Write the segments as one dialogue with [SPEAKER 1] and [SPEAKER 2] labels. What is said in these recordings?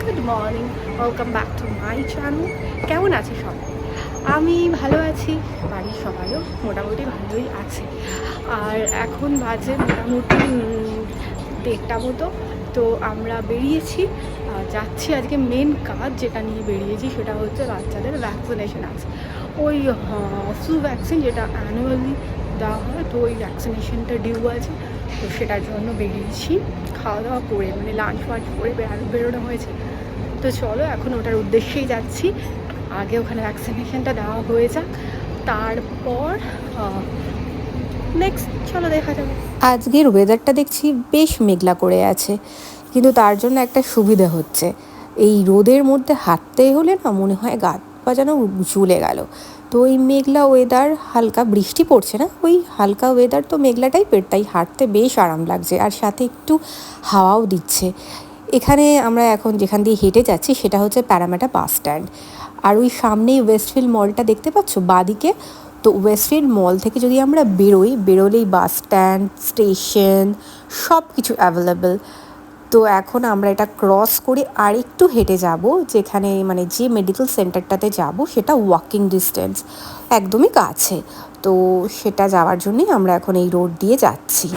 [SPEAKER 1] Good morning welcome back to my channel কেমন আছে সবাই? আমি ভালো আছি। বাড়ির সবাইও মোটামুটি ভালোই আছে। আর এখন বাজে মোটামুটি দেড়টা মতো। তো আমরা বেরিয়েছি। যাচ্ছি আজকে মেন কাজ যেটা নিয়ে বেরিয়েছি সেটা হচ্ছে বাচ্চাদের ভ্যাকসিনেশন আছে। ওই ফ্লু ভ্যাকসিন যেটা অ্যানুয়ালি দেওয়া হয়, তো ওই ভ্যাকসিনেশনটা ডিউ আছে। তো সেটার জন্য বেরিয়েছি খাওয়া দাওয়া করে মানে লাঞ্চ ফাঞ্চ করে বেরো বেরোনো হয়েছে। তো চলো, এখন ওটার উদ্দেশ্যেই যাচ্ছি। আগে ওখানে ভ্যাকসিনেশনটা দেওয়া হয়ে যাক। তারপর নেক্সট চলো দেখা যাবে
[SPEAKER 2] আজকের ওয়েদারটা দেখছি বেশ মেঘলা করে আছে, কিন্তু তার জন্য একটা সুবিধা হচ্ছে। এই রোদের মধ্যে হাঁটতে হলে না মনে হয় গা, পা যেন ঝুলে গেল। তো ওই মেঘলা ওয়েদার হালকা বৃষ্টি পড়ছে না? ওই হালকা ওয়েদার তো মেঘলা টাইপের তাই হাঁটতে বেশ আরাম লাগছে আর সাথে একটু হাওয়াও দিচ্ছে। এখানে আমরা এখন যেখান দিয়ে হেঁটে যাচ্ছি সেটা হচ্ছে প্যারামেটা বাস স্ট্যান্ড আর ওই সামনেই ওয়েস্টফিল্ড মলটা দেখতে পাচ্ছ? বাদিকে। তো ওয়েস্টফিল্ড মল থেকে যদি আমরা বেরোই, বেরোলেই বাস স্ট্যান্ড স্টেশন সব কিছু অ্যাভেলেবেল তো এখন আমরা এটা ক্রস করে আর একটু হেঁটে যাব, যেখানে মানে যে মেডিকেল সেন্টারটাতে যাব, সেটা ওয়াকিং ডিস্টেন্স একদমই কাছে। তো সেটা যাওয়ার জন্যই আমরা এখন এই রোড দিয়ে যাচ্ছি।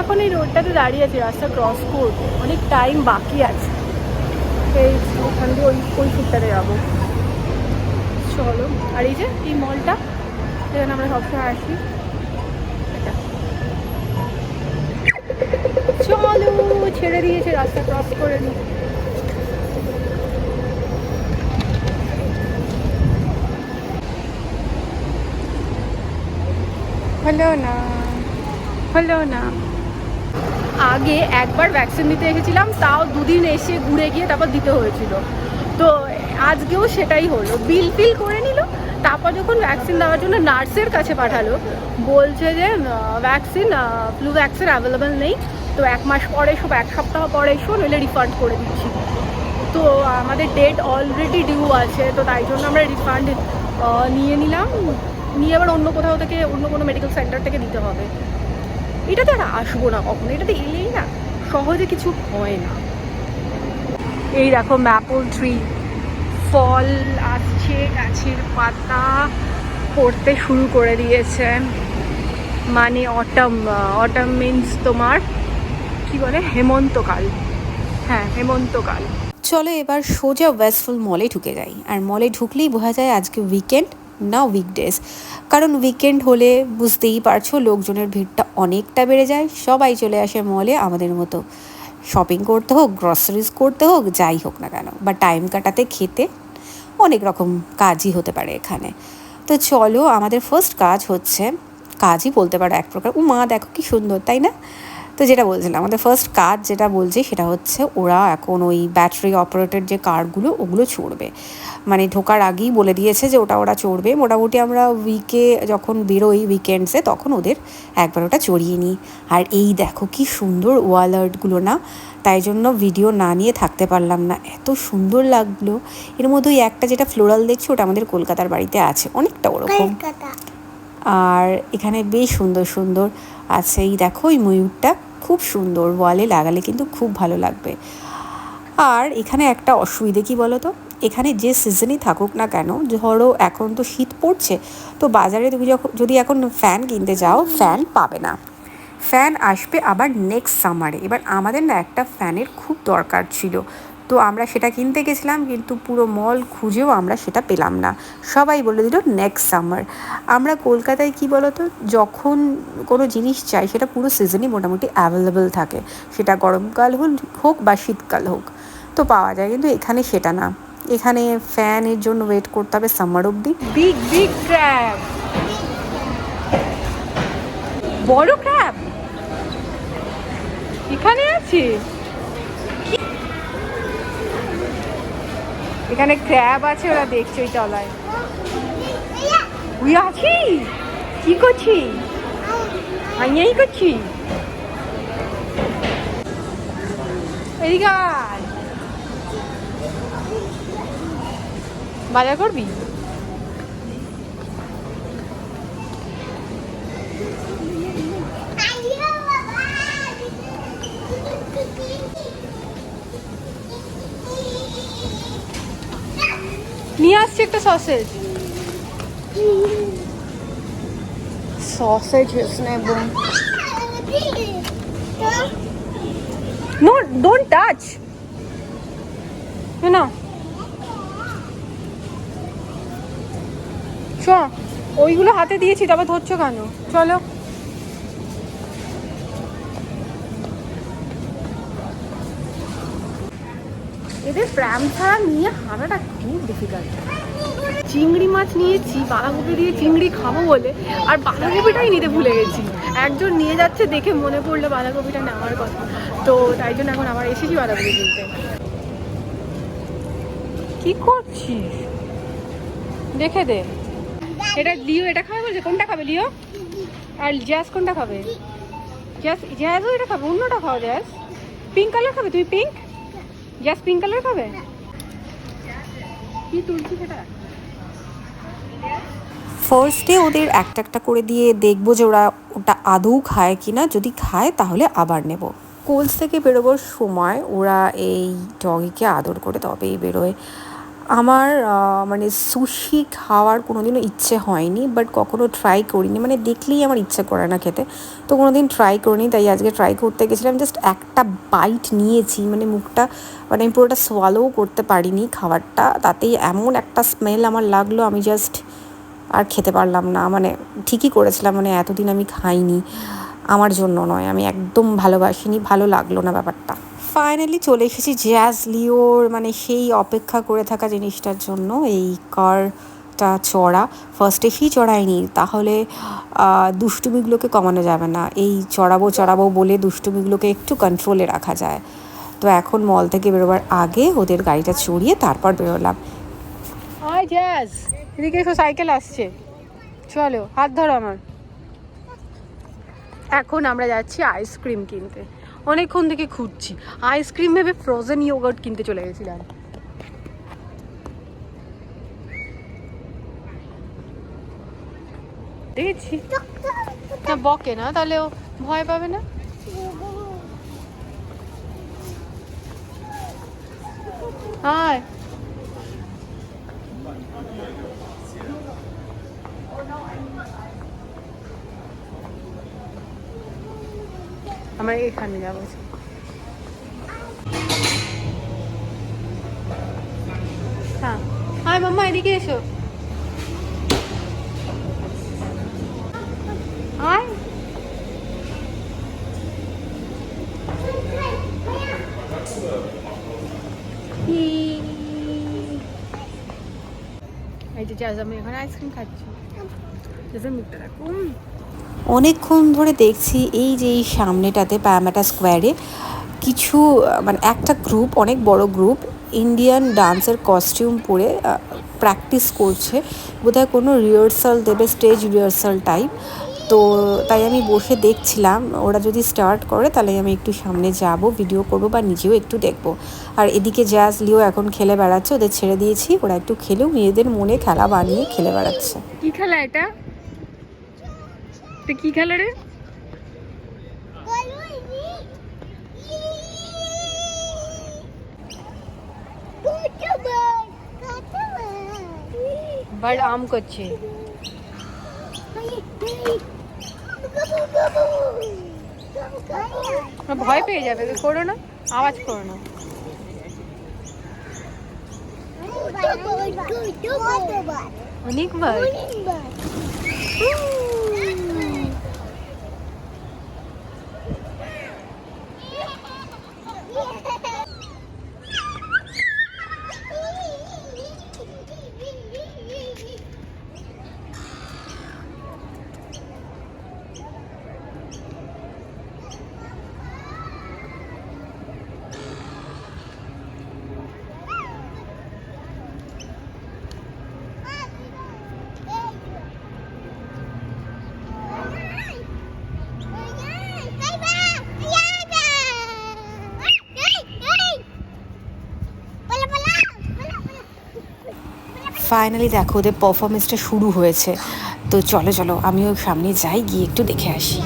[SPEAKER 1] এখন এই রোডটাতে দাঁড়িয়ে আছি, রাস্তা ক্রস করব। অনেক টাইম বাকি আছে। এই ওখান দিয়ে ওই ওই ফুটটাতে যাব। চলো, আর এই যে, এই মলটা যেখানে আমরা সবসময় আসি। চলো, ছেড়ে দিয়েছে, রাস্তা ক্রস করে নি। হলো না হলো না। আগে একবার ভ্যাকসিন নিতে এসেছিলাম, তাও দুদিন এসে ঘুরে গিয়ে তারপর দিতে হয়েছিল। তো আজকেও সেটাই হলো। বিল ফিল করে নিল, তারপর যখন ভ্যাকসিন দেওয়ার জন্য নার্সের কাছে পাঠালো, বলছে যে ভ্যাকসিন ফ্লু ভ্যাকসিন অ্যাভেলেবেল নেই। তো এক মাস পরে এসো এক সপ্তাহ পরে এসো নইলে রিফান্ড করে দিচ্ছি। তো আমাদের ডেট অলরেডি ডিউ আছে, তো তাই জন্য আমরা রিফান্ড নিয়ে নিলাম। নিয়ে আবার অন্য কোথাও থেকে, অন্য কোনো মেডিকেল সেন্টার থেকে দিতে হবে। এটাতে আর আসব না কখনো এটাতে এলেই না, সহজে কিছু হয় না। এই দেখো ম্যাপল ট্রি ফল, আসছে, গাছের পাতা পড়তে শুরু করে দিয়েছে। মানে অটাম অটাম মিন্স তোমার, কি বলে? হেমন্তকাল। হ্যাঁ হেমন্তকাল।
[SPEAKER 2] চলো এবার সোজা ওয়েস্টফুল মলে ঢুকে যাই। আর মলে ঢুকলেই বোঝা যায় আজকে উইকেন্ড না উইকডেজ কারণ উইকেন্ড হলে বুঝতেই পারছ, লোকজনের ভিড়টা অনেকটা বেড়ে যায়। সবাই চলে আসে মলে আমাদের মতো। শপিং করতে হোক গ্রসারিজ করতে হোক, যাই হোক না কেন, বা টাইম কাটাতে খেতে অনেক রকম কাজই হতে পারে এখানে। তো চলো, আমাদের ফার্স্ট কাজ হচ্ছে, কাজই বলতে পারো এক প্রকার ও মা দেখো কি সুন্দর, তাই না? তো যেটা বলছিলাম, আমাদের ফার্স্ট কাজ যেটা বলছি সেটা হচ্ছে ওরা এখন ওই ব্যাটারি অপারেটেড যে কারগুলো ওগুলো চড়বে। মানে ঢোকার আগেই বলে দিয়েছে যে ওটা ওরা চড়বে। মোটামুটি আমরা উইকে যখন বেরোই উইকেন্ডসে তখন ওদের একবার ওটা চড়িয়ে নিই। আর এই দেখো কি সুন্দর ওয়াল আর্টগুলো না? তাই জন্য ভিডিও না নিয়ে থাকতে পারলাম না। এত সুন্দর লাগল। এর মধ্যে ওই একটা যেটা ফ্লোরাল দেখছি, ওটা আমাদের কলকাতার বাড়িতে আছে। অনেকটা ওরকম। আর এখানে বেশ সুন্দর সুন্দর আছে এই দেখো, এই ময়ূরটা খুব সুন্দর, ওয়ালে লাগালে কিন্তু খুব ভালো লাগবে। আর এখানে একটা অসুবিধে কি বলো তো এখানে যে সিজনই থাকুক না কেন, ধরো এখন তো শীত পড়ছে, তো বাজারে তুমি যখন যদি এখন ফ্যান কিনতে যাও ফ্যান পাবে না। ফ্যান আসবে আবার নেক্সট সামারে এবার আমাদের না একটা ফ্যানের খুব দরকার ছিল। তো আমরা সেটা কিনতে গেছিলাম, কিন্তু পুরো মল খুঁজেও আমরা সেটা পেলাম না। সবাই বলে দিল নেক্সট সামার আমরা কলকাতায় কি বলতো, যখন কোনো জিনিস চাই, সেটা পুরো সিজনই মোটামুটি অ্যাভেলেবেল থাকে। সেটা গরমকাল হোক বা শীতকাল হোক। তো পাওয়া যায়, কিন্তু এখানে সেটা না। এখানে ফ্যানের জন্য ওয়েট করতে হবে সামার অবধি।
[SPEAKER 1] বিগ বিগ ক্র্যাব বড় ক্র্যাব এখানে আছে এখানে ক্র্যাব আছে, ওরা দেখছে ওই তলায়। তুই আছি কি করছি আইয়াই করছি বাজার করবি? Thank you. একটা সসেজ সসেজেস নেব নো ডোন্ট টাচ না চ ওইগুলো হাতে দিয়েছি তবে ধরছো কেন? চলো। এদের প্র্যাম ছাড়া নিয়ে হাঁটাটা খুব ডিফিকাল্ট চিংড়ি মাছ নিয়েছি, বাঁধাকপি দিয়ে চিংড়ি খাব বলে, আর বাঁধাকপিটাই নিতে ভুলে গেছি। একজন নিয়ে যাচ্ছে দেখে মনে পড়ল বাঁধাকপিটা নেওয়ার কথা। তো তাই জন্য এখন আবার এসেছি বাঁধাকপি কিনতে। কি করছিস? দেখে দে। এটা লিও, এটা খাবে বলছে? কোনটা খাবে লিও? আর জ্যাস কোনটা খাবে? জ্যাস, জ্যাসও এটা খাবে, অন্যটা খাও জ্যাস। পিঙ্ক কালার খাবে তুই, পিঙ্ক? জ্যাস পিঙ্ক কালার খাবে? কি তুলছি সেটা
[SPEAKER 2] ফার্স্টে ওদের একটা একটা করে দিয়ে দেখব যে ওরা ওটা আদৌ খায় কি না যদি খায়, তাহলে আবার নেব। কোলস থেকে বেরোবার সময় ওরা এই ডগিকে আদর করে তবেই বেরোয়। আমার মানে সুশি খাওয়ার কোনো দিনও ইচ্ছে হয়নি বাট কখনো ট্রাই করিনি। মানে দেখলেই আমার ইচ্ছে করে না খেতে। তো কোনো দিন ট্রাই করিনি, তাই আজকে ট্রাই করতে গেছিলাম। জাস্ট একটা বাইট নিয়েছি মানে মুখটা মানে আমি পুরোটা সোয়ালোও করতে পারিনি খাবারটা। তাতেই এমন একটা স্মেল আমার লাগল, আমি জাস্ট আর খেতে পারলাম না। মানে ঠিকই করেছিলাম মানে এতদিন আমি খাইনি। আমার জন্য নয়, আমি একদম ভালোবাসিনি, ভালো লাগল না ব্যাপারটা। ফাইনালি চলে এসেছি জ্যাজ লিওর মানে সেই অপেক্ষা করে থাকা জিনিসটার জন্য, এই কার কারটা চড়া। ফার্স্টে ফি চড়ায়নি তাহলে দুষ্টুমিগুলোকে কমানো যাবে না। এই চড়াবো চড়াবো বলে দুষ্টুমিগুলোকে একটু কন্ট্রোলে রাখা যায়। তো এখন মল থেকে বেরোবার আগে ওদের গাড়িটা চড়িয়ে তারপর বেরোলাম।
[SPEAKER 1] হাই জ্যাস এদিকে এসো সাইকেল আসছে। চলো, হাত ধরো আমার। এখন আমরা যাচ্ছি আইসক্রিম কিনতে। অনেকক্ষণ থেকে খুঁজছি। আইসক্রিম ভেবে ফ্রোজেন ইয়োগার্ট কিনতে চলে গেছিলাম। দেখেছি? না, বকে না, তাহলে ভয় পাবে না? হাই আমরা এখানে যাব। হ্যাঁ। আমার মাম্মা এদিকে এসো।
[SPEAKER 2] অনেকক্ষণ ধরে দেখছি এই যে এই সামনেটাতে প্যামাটা স্কোয়ারে কিছু মানে একটা গ্রুপ অনেক বড় গ্রুপ ইন্ডিয়ান ডান্সের কস্টিউম পরে প্র্যাকটিস করছে। বোধহয় কোনো রিহার্সাল দেবে স্টেজ রিহার্সাল টাইপ তো তাই আমি বসে দেখছিলাম ওরা যদি স্টার্ট করে তাহলে আমি একটু সামনে যাব ভিডিও করব বা নিজেও একটু দেখব। আর এদিকে জ্যাজ লিও এখন খেলে বেড়াচ্ছে ওদের ছেড়ে দিয়েছি ওরা একটু খেলেও নিজেদের মনে খেলা বানিয়ে খেলে বেড়াচ্ছে।
[SPEAKER 1] কি খেলা এটা? এটা কি খেলা রে? বাট আম করছে। ভয় পেয়ে যাবে করো না আওয়াজ করো না। অনেকবার।
[SPEAKER 2] ফাইনালি দেখো, ওদের পারফরমেন্সটা শুরু হয়েছে। তো চলো চলো, আমিও সামনে যাই, গিয়ে একটু দেখে আসি।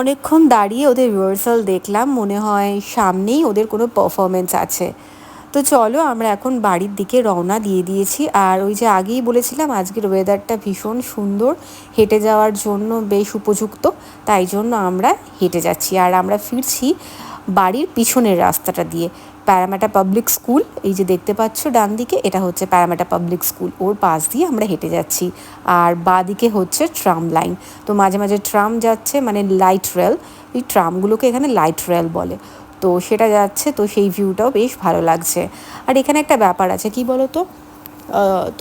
[SPEAKER 2] অনেকক্ষণ দাঁড়িয়ে ওদের রিহার্সাল দেখলাম, মনে হয় সামনেই ওদের কোনো পারফরমেন্স আছে। তো চলো আমরা এখন বাড়ির দিকে রওনা দিয়ে দিয়েছি। আর ওই যে আগেই বলেছিলাম, আজকের ওয়েদারটা ভীষণ সুন্দর, হেঁটে যাওয়ার জন্য বেশ উপযুক্ত, তাই জন্য আমরা হেঁটে যাচ্ছি। আর আমরা ফিরছি বাড়ির পিছনের রাস্তাটা দিয়ে। প্যারামেটা পাবলিক স্কুল এই যে দেখতে পাচ্ছ ডান দিকে, এটা হচ্ছে প্যারামেটা পাবলিক স্কুল ওর পাশ দিয়ে আমরা হেঁটে যাচ্ছি। আর বাঁ দিকে হচ্ছে ট্রাম লাইন তো মাঝে মাঝে ট্রাম যাচ্ছে মানে লাইট রেল এই ট্রামগুলোকে এখানে লাইট রেল বলে। তো সেটা যাচ্ছে, তো সেই ভিউটাও বেশ ভালো লাগছে। আর এখানে একটা ব্যাপার আছে, কি বলো তো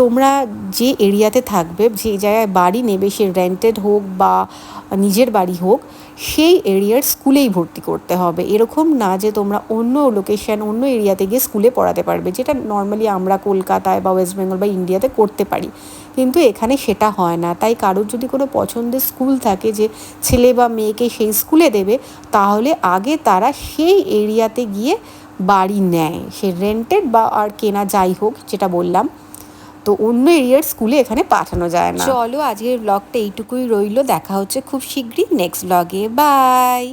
[SPEAKER 2] তোমরা যে এরিয়াতে থাকবে, যে জায়গায় বাড়ি নেবে, সে রেন্টেড হোক বা নিজের বাড়ি হোক সেই এরিয়ার স্কুলেই ভর্তি করতে হবে। এরকম না যে তোমরা অন্য লোকেশন অন্য এরিয়াতে গিয়ে স্কুলে পড়াতে পারবে, যেটা নর্মালি আমরা কলকাতায় বা ওয়েস্ট বেঙ্গল বা ইন্ডিয়াতে করতে পারি। কিন্তু এখানে সেটা হয় না। তাই কারোর যদি কোনো পছন্দের স্কুল থাকে যে ছেলে বা মেয়েকে সেই স্কুলে দেবে, তাহলে আগে তারা সেই এরিয়াতে গিয়ে বাড়ি নেয়। সে রেন্টেড বা আর কেনা যাই হোক, যেটা বললাম তো অন্য এরিয়ার স্কুলে এখানে পাঠানো যায় না। চলো আজকের ব্লগটা এইটুকুই রইল। দেখা হচ্ছে খুব শীঘ্রই নেক্সট ব্লগে বাই